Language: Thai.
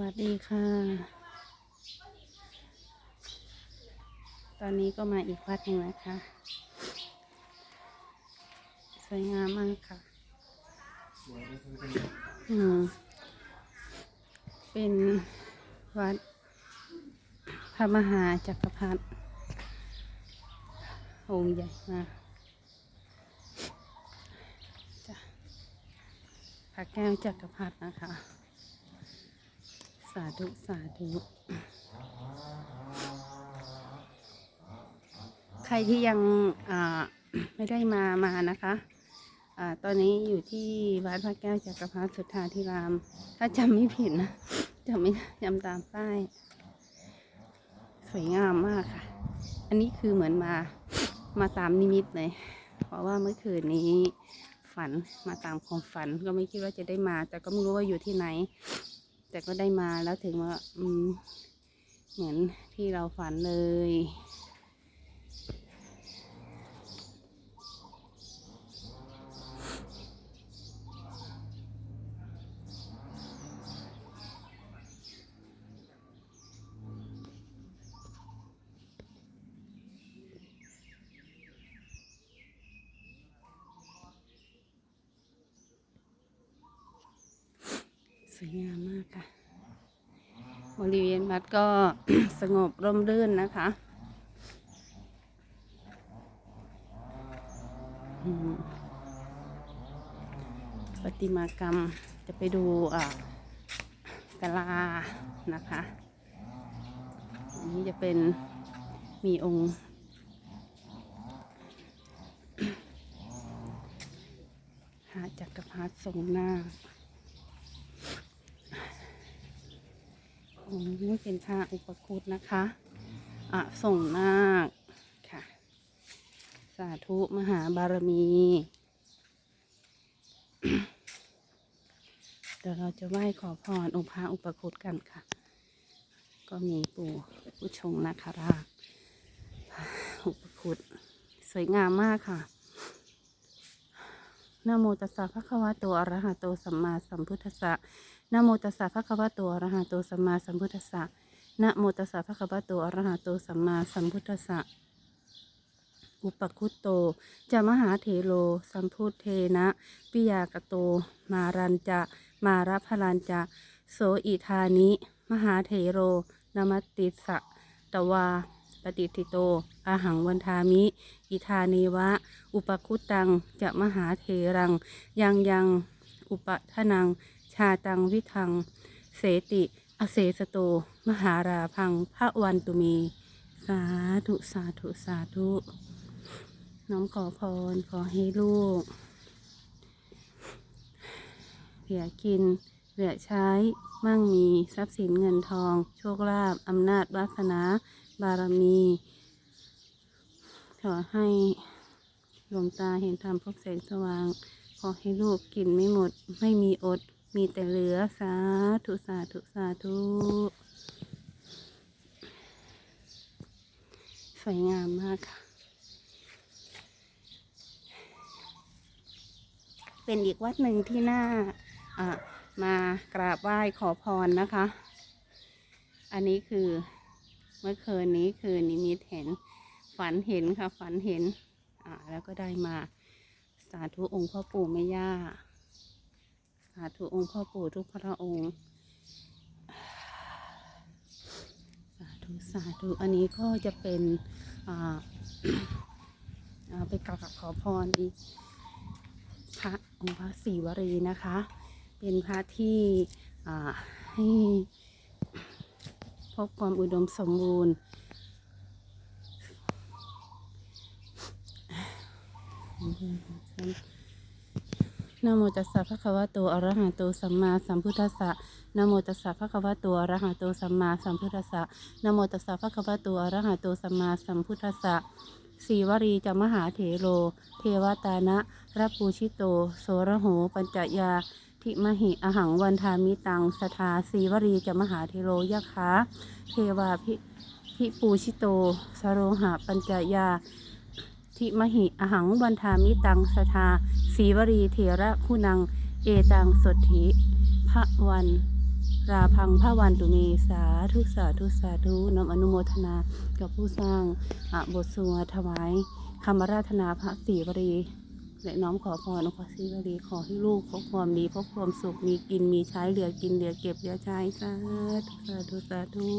วัสดีค่ะ ตอนนี้ก็มาอีกวัดหนึ่งนะคะ สวยงามมากค่ะ อืม เป็นวัดพระมหาจักรพรรดิองค์ใหญ่มากจ้ะพระแก้วจักรพรรดินะคะ สาธุ สาธุ ใครที่ยังไม่ได้มามานะคะอ่าตอนนี้อยู่ที่วัดพระแก้วจักรพรรดิสุทธาธิราม ถ้าจำไม่ผิดนะจำไม่จำตามป้าย สวยงามมากค่ะ อันนี้คือเหมือนมามาตามนิมิตเลย เพราะว่าเมื่อคืนนี้ฝันมาตามความฝันก็ไม่คิดว่าจะได้มา แต่ก็ไม่รู้ว่าอยู่ที่ไหน แต่ก็ได้มาแล้วถึงว่าอืมเหมือนที่เราฝันเลย สวยงาม คะบริเวณวัดก็สงบร่มรื่นนะคะประติมากรรมจะไปดูอ่าศาลานะคะอันนี้จะเป็นมีองค์พระจักรพรรดิทรงหน้าค องค์ นี้เป็นพระอุปคุตนะคะอะส่งนาคค่ะ สาธุมหาบารมี เดี๋ยวเราจะไหว้ขอพรองค์พระอุปคุตกันค่ะ ก็มีปู่ผู้ชงนาคราชอุปคุตสวยงามมากค่ะนโมตัสสะภะคะวะโตอะระหะโตสัมมาสัมพุทธัสสะ นะโมตัสสะภะคะวะโตอะระหะโตสัมมาสัมพุทธัสสะนะโมตัสสะภะคะวะโตอะระหะโตสัมมาสัมพุทธัสสะอุปคุตโตจะมหาเถโล สัมพุทเทนะปิยากโต มารันจะมารัพลันจะโสอิธานิ มหาเถโรนมติสะตวา ปฏิทิโต อาหังวันทามิ อิธาเนวะ อุปคุตตัง จะมหาเถรัง ยังยัง อุปทนัง ชาตังวิทัง เสติ อเสสโต มหาราพังพระวันตุเมสาธุสาธุสาธุ น้อมขอพรขอให้ลูกเหลือกินเหลือใช้ มั่งมีทรัพย์สินเงินทอง โชคลาภอำนาจวาสนา บารมี ขอให้หลวงตาเห็นธรรมพบแสงสว่าง ขอให้ลูกกินไม่หมด ไม่มีอด มีแต่เหลือสาธุสาธุสาธุสวยงามมากค่ะ เป็นอีกวัดหนึ่งที่น่าอ่ามากราบไหว้ขอพรนะคะ อันนี้คือเมื่อคืนนี้คือนิมิตเห็นฝันเห็นค่ะ ฝันเห็น อ่า แล้วก็ได้มาสาธุองค์พ่อปู่แม่ย่า สาธุองค์พ่อปู่ทุกพระองค์ สาธุสาธุอันนี้ก็จะเป็นไปกราบขอพรอีกพระองค์พระศรีวรีนะคะ เป็นพระที่ให้พบความอุดมสมบูรณ์ นโมตัสสะภะคะวะโตอะระหะโตสัมมาสัมพุทธัสสะนโมตัสสะภะคะวะโตอะระหะโตสัมมาสัมพุทธัสสะนโมตัสสะภะคะวะโตอะระหะโตสัมมาสัมพุทธัสสะสีวรีจะมหาเถโร เทวตานะรับปูชิโต โสระโห ปัญจยา ทิมหิ อหังวันทามิตัง สทาสีวรีจะมหาเทโรยะคะเทวาพิพิปูชิโต สโรหะ ปัญจยา ทิมหิอหังวันทามิตังสทาสีวรีเถระผู้นัง เอตังสดถิพระวันราพังพระวันตุเมสาธุสาธุสาธุน้อมอนุโมทนากับผู้สร้างบทสวดถวายคำราธนาพระศีวรีและน้อมขอพรพระศีวรีขอให้ลูกพบความดีพบความสุขมีกินมีใช้เหลือกินเหลือเก็บเหลือใช้สาธุสาธุสาธุ